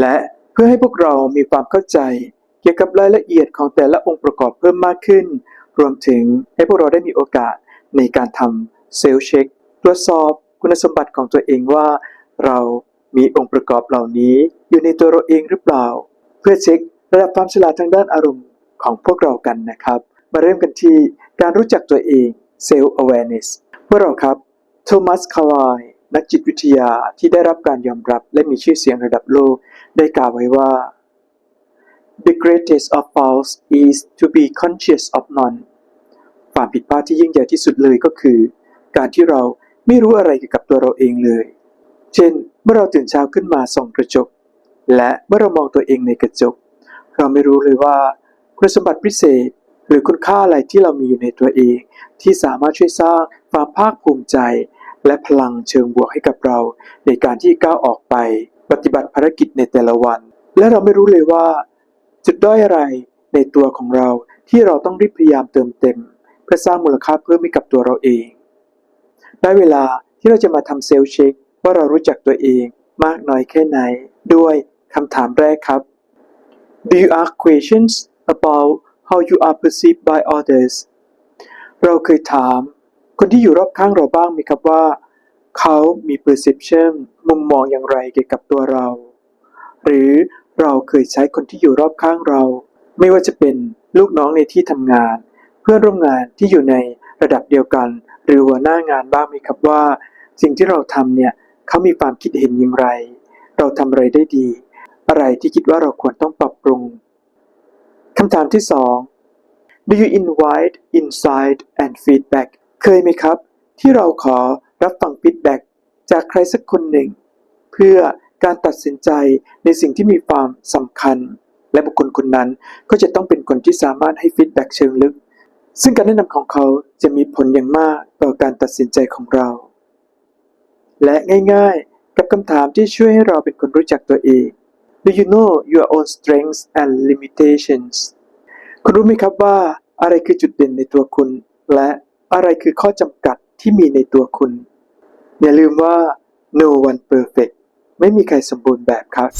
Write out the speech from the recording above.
และเพื่อให้พวกเรามีความเข้าใจ เกี่ยวกับรายละเอียดของแต่ละองค์ประกอบเพิ่มมากขึ้น รวมถึงให้พวกเราได้มีโอกาสในการทำเซลล์เช็คตรวจสอบคุณสมบัติของตัวเองว่า เรามีองค์ประกอบเหล่านี้อยู่ในตัวเราเองหรือเปล่า เพื่อเช็คระดับความฉลาดทางด้านอารมณ์ของพวกเรากันนะครับ มาเริ่มกันที่การรู้จักตัวเอง Self Awareness พวกเราครับ โทมัส คาร์ไล นักจิตวิทยาที่ได้รับการยอมรับและมีชื่อเสียงระดับโลกได้กล่าวไว้ว่า The greatest of faults is to be conscious of none ความผิดพลาดที่ยิ่งใหญ่ที่สุดเลยก็คือ การที่เราไม่รู้อะไรเกี่ยวกับตัวเราเองเลย เช่น เมื่อเราตื่นเช้าขึ้นมาส่องกระจก และเมื่อเรามองตัวเองในกระจก เราไม่รู้เลยว่า คุณสมบัติพิเศษ หรือคุณค่าอะไรที่เรามีอยู่ในตัวเอง ที่สามารถช่วยสร้างความภาคภูมิใจ และพลังเชิงบวกให้กับเรา ในการที่ก้าวออกไป ปฏิบัติภารกิจในแต่ละวัน และเราไม่รู้เลยว่า จุดด้อยอะไรในตัวของเราที่เราต้องรีบพยายามเติมเต็ม เพื่อสร้างมูลค่าเพิ่มให้กับตัวเราเอง ได้เวลาที่เราจะมาทำเซลล์เช็ค ว่าเรารู้จักตัวเองมากน้อยแค่ไหน ด้วยคำถามแรกครับ Do you ask questions about how you are perceived by others เราเคยถาม คนที่อยู่รอบข้างเราบ้างไหมครับว่า เขามี perception มุมมองอย่างไรเกี่ยวกับตัวเรา หรือเราเคยใช้คนที่อยู่รอบข้างเรา ไม่ว่าจะเป็นลูกน้องในที่ทำงาน เพื่อนร่วมงานที่อยู่ในระดับเดียวกัน หรือหัวหน้างานบ้างไหมครับว่า สิ่งที่เราทำเนี่ยเขามีความคิดเห็นอย่างไร เราทำอะไรได้ดี อะไรที่คิดว่าเราควรต้องปรับปรุงคำถามที่สอง Do you invite insight and feedback เคยไหมครับ ที่เราขอรับฟังฟีดแบ็กจากใครสักคนหนึ่ง เพื่อการตัดสินใจในสิ่งที่มีความสำคัญ และบุคคลคนนั้นก็จะต้องเป็นคนที่สามารถให้ฟีดแบ็กเชิงลึก ซึ่งการแนะนำของเขาจะมีผลอย่างมากต่อการตัดสินใจของเรา และง่ายๆ กับคำถามที่ช่วยให้เราเป็นคนรู้จักตัวเอง Do you know your own strengths and limitations คุณรู้ไหมครับว่าอะไรคือจุดเด่นในตัวคุณและ อะไรคือข้อจำกัดที่มีในตัวคุณ อย่าลืมว่า no one perfect ไม่มีใครสมบูรณ์แบบครับ